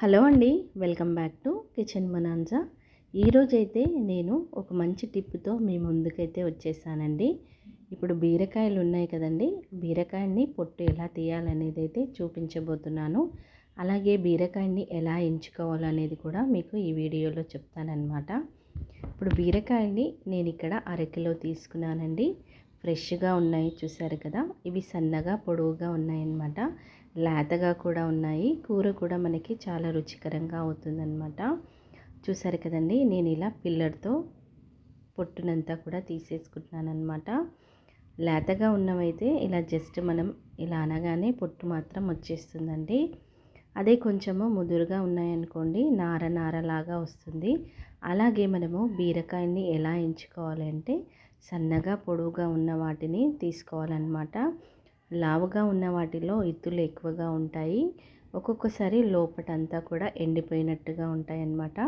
Hello అండి welcome back to kitchen మనాన్జా ఈరోజైతే నేను ఒక మంచి టిప్తో మీ ముందుకైతే వచ్చేసానండి. ఇప్పుడు బీరకాయలు ఉన్నాయి కదండి బీరకాయని పొట్టు ఎలా తీయాలనేది అయితే చూపించబోతున్నాను. అలాగే బీరకాయని ఎలా ఎంచుకోవాలనేది కూడా మీకు ఈ వీడియోలో చెప్తానన్నమాట. ఇప్పుడు బీరకాయని నేను ఇక్కడ అరకిలో తీసుకున్నానండి. ఫ్రెష్గా ఉన్నాయి చూసారు కదా ఇవి సన్నగా పొడవుగా ఉన్నాయన్నమాట. లేతగా కూడా ఉన్నాయి. కూర కూడా మనకి చాలా రుచికరంగా అవుతుందన్నమాట. చూసారు కదండి నేను ఇలా పిల్లర్తో పొట్టునంతా కూడా తీసేసుకుంటున్నాను అనమాట లేతగా ఉన్నవైతే ఇలా జస్ట్ మనం ఇలా అనగానే పొట్టు మాత్రం వచ్చేస్తుందండి. అదే కొంచెము ముదురుగా ఉన్నాయనుకోండి నార నారలాగా వస్తుంది. అలాగే మనము బీరకాయని ఎలా ఎంచుకోవాలంటే సన్నగా పొడవుగా ఉన్న వాటిని తీసుకోవాలన్నమాట. లావుగా ఉన్న వాటిలో ఇత్తులు ఎక్కువగా ఉంటాయి. ఒక్కొక్కసారి లోపటంతా కూడా ఎండిపోయినట్టుగా ఉంటాయి అన్నమాట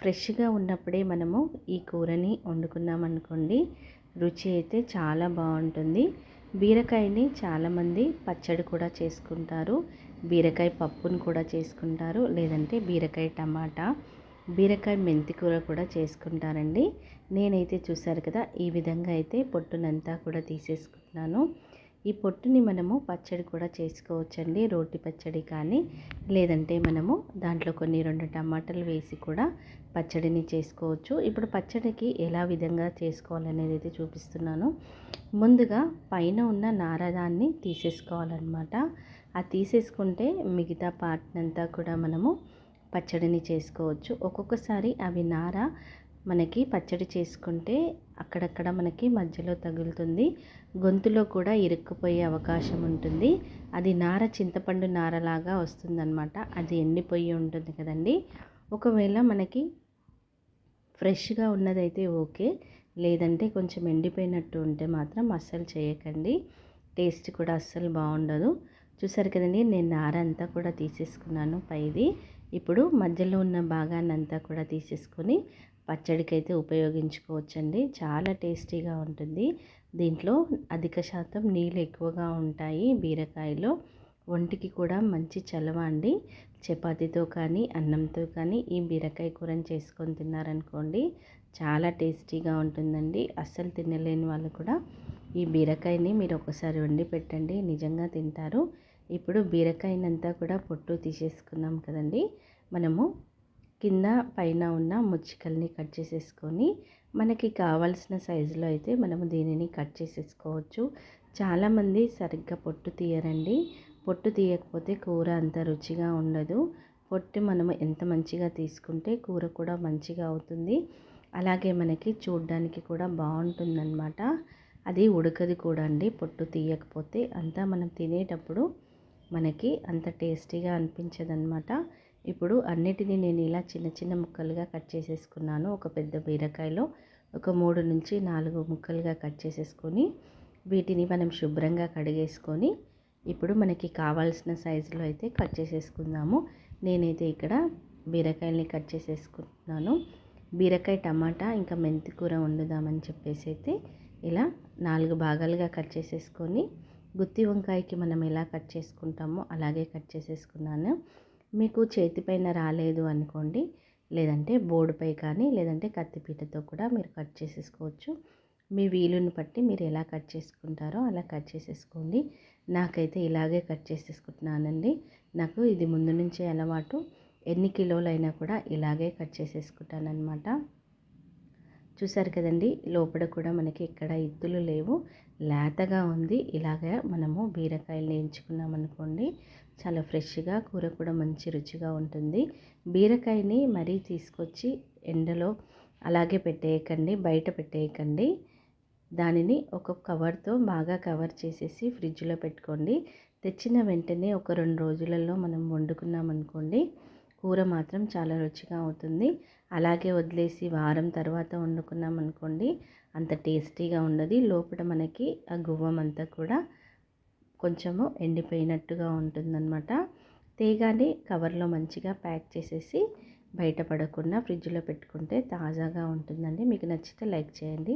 ఫ్రెష్గా ఉన్నప్పుడే మనము ఈ కూరని వండుకున్నామనుకోండి రుచి అయితే చాలా బాగుంటుంది. బీరకాయని చాలామంది పచ్చడి కూడా చేసుకుంటారు. బీరకాయ పప్పును కూడా చేసుకుంటారు. లేదంటే బీరకాయ టమాటా బీరకాయ మెంతి కూర కూడా చేసుకుంటారండి. నేనైతే చూసారు కదా ఈ విధంగా అయితే పొట్టునంతా కూడా తీసేసుకుంటున్నాను ఈ పొట్టుని మనము పచ్చడి కూడా చేసుకోవచ్చండి రోటి పచ్చడి కానీ. లేదంటే మనము దాంట్లో కొన్ని రెండు టమాటాలు వేసి కూడా పచ్చడిని చేసుకోవచ్చు. ఇప్పుడు పచ్చడికి ఎలా విధంగా చేసుకోవాలనేది అయితే చూపిస్తున్నాను. ముందుగా పైన ఉన్న నారదాన్ని తీసేసుకోవాలన్నమాట. ఆ తీసేసుకుంటే మిగతా పార్ట్నంతా కూడా మనము పచ్చడిని చేసుకోవచ్చు. ఒక్కొక్కసారి అవి నార మనకి పచ్చడి చేసుకుంటే అక్కడక్కడ మనకి మధ్యలో తగులుతుంది. గొంతులో కూడా ఇరుక్కుపోయే అవకాశం ఉంటుంది. అది నార చింతపండు నారలాగా వస్తుందన్నమాట. అది ఎండిపోయి ఉంటుంది కదండి. ఒకవేళ మనకి ఫ్రెష్గా ఉన్నదైతే ఓకే. లేదంటే కొంచెం ఎండిపోయినట్టు ఉంటే మాత్రం అస్సలు చేయకండి. టేస్ట్ కూడా అస్సలు బాగుండదు. చూసారు కదండి నేను నార అంతా కూడా తీసేసుకున్నాను పైది. ఇప్పుడు మధ్యలో ఉన్న భాగాన్ని అంతా కూడా తీసేసుకొని పచ్చడికైతే ఉపయోగించుకోవచ్చండి. చాలా టేస్టీగా ఉంటుంది. దీంట్లో అధిక శాతం నీళ్ళు ఎక్కువగా ఉంటాయి బీరకాయలో. ఒంటికి కూడా మంచి చలవ అండి. చపాతీతో కానీ అన్నంతో కానీ ఈ బీరకాయ కూరని చేసుకొని తిన్నారనుకోండి చాలా టేస్టీగా ఉంటుందండి. అస్సలు తినలేని వాళ్ళు కూడా ఈ బీరకాయని మీరు ఒకసారి వండి పెట్టండి. నిజంగా తింటారు. ఇప్పుడు బీరకాయనంతా కూడా పొట్టు తీసేసుకున్నాం కదండి. మనము కింద పైన ఉన్న ముచ్చికల్ని కట్ చేసేసుకొని మనకి కావాల్సిన సైజులో అయితే మనము దీనిని కట్ చేసేసుకోవచ్చు. చాలామంది సరిగ్గా పొట్టు తీయరండి. పొట్టు తీయకపోతే కూర అంత రుచిగా ఉండదు. పొట్టు మనము ఎంత మంచిగా తీసుకుంటే కూర కూడా మంచిగా అవుతుంది. అలాగే మనకి చూడ్డానికి కూడా బాగుంటుందన్నమాట. అది ఉడకది కూడా అండి. పొట్టు తీయకపోతే అంతా మనం తినేటప్పుడు మనకి అంత టేస్టీగా అనిపించదన్నమాట. ఇప్పుడు అన్నిటినీ నేను ఇలా చిన్న చిన్న ముక్కలుగా కట్ చేసేసుకున్నాను. ఒక పెద్ద బీరకాయలో ఒక మూడు నుంచి నాలుగు ముక్కలుగా కట్ చేసేసుకొని వీటిని మనం శుభ్రంగా కడిగేసుకొని ఇప్పుడు మనకి కావాల్సిన సైజులో అయితే కట్ చేసేసుకుందాము. నేనైతే ఇక్కడ బీరకాయల్ని కట్ చేసేసుకుంటున్నాను. బీరకాయ టమాటా ఇంకా మెంతి కూర వండుదామని చెప్పేసి అయితే ఇలా నాలుగు భాగాలుగా కట్ చేసేసుకొని గుత్తి వంకాయకి మనం ఎలా కట్ చేసుకుంటామో అలాగే కట్ చేసేసుకున్నాను. మీకు చేతిపైన రాలేదు అనుకోండి లేదంటే బోర్డుపై కానీ లేదంటే కత్తిపీటతో కూడా మీరు కట్ చేసేసుకోవచ్చు. మీ వీలుని బట్టి మీరు ఎలా కట్ చేసుకుంటారో అలా కట్ చేసేసుకోండి. నాకైతే ఇలాగే కట్ చేసేసుకుంటున్నానండి. నాకు ఇది ముందు నుంచే అలవాటు. ఎన్ని కిలోలైనా కూడా ఇలాగే కట్ చేసేసుకుంటానమాట చూసారు కదండి లోపల కూడా మనకి ఎక్కడ ఎత్తులు లేవు. లేతగా ఉంది. ఇలాగ మనము బీరకాయలు ఎంచుకున్నామనుకోండి చాలా ఫ్రెష్గా కూర కూడా మంచి రుచిగా ఉంటుంది. బీరకాయని మరీ తీసుకొచ్చి ఎండలో అలాగే పెట్టేయకండి బయట పెట్టేయకండి. దానిని ఒక కవర్తో బాగా కవర్ చేసేసి ఫ్రిడ్జ్లో పెట్టుకోండి. తెచ్చిన వెంటనే ఒక రెండు రోజులలో మనం వండుకున్నాం అనుకోండి కూర మాత్రం చాలా రుచిగా అవుతుంది. అలాగే వదిలేసి వారం తర్వాత వండుకున్నాం అనుకోండి అంత టేస్టీగా ఉండదు. లోపల మనకి ఆ గువ్వం అంతా కూడా కొంచెము ఎండిపోయినట్టుగా ఉంటుందన్నమాట. తేగానే కవర్లో మంచిగా ప్యాక్ చేసేసి బయట పడకుండా ఫ్రిడ్జ్లో పెట్టుకుంటే తాజాగా ఉంటుందండి. మీకు నచ్చితే లైక్ చేయండి.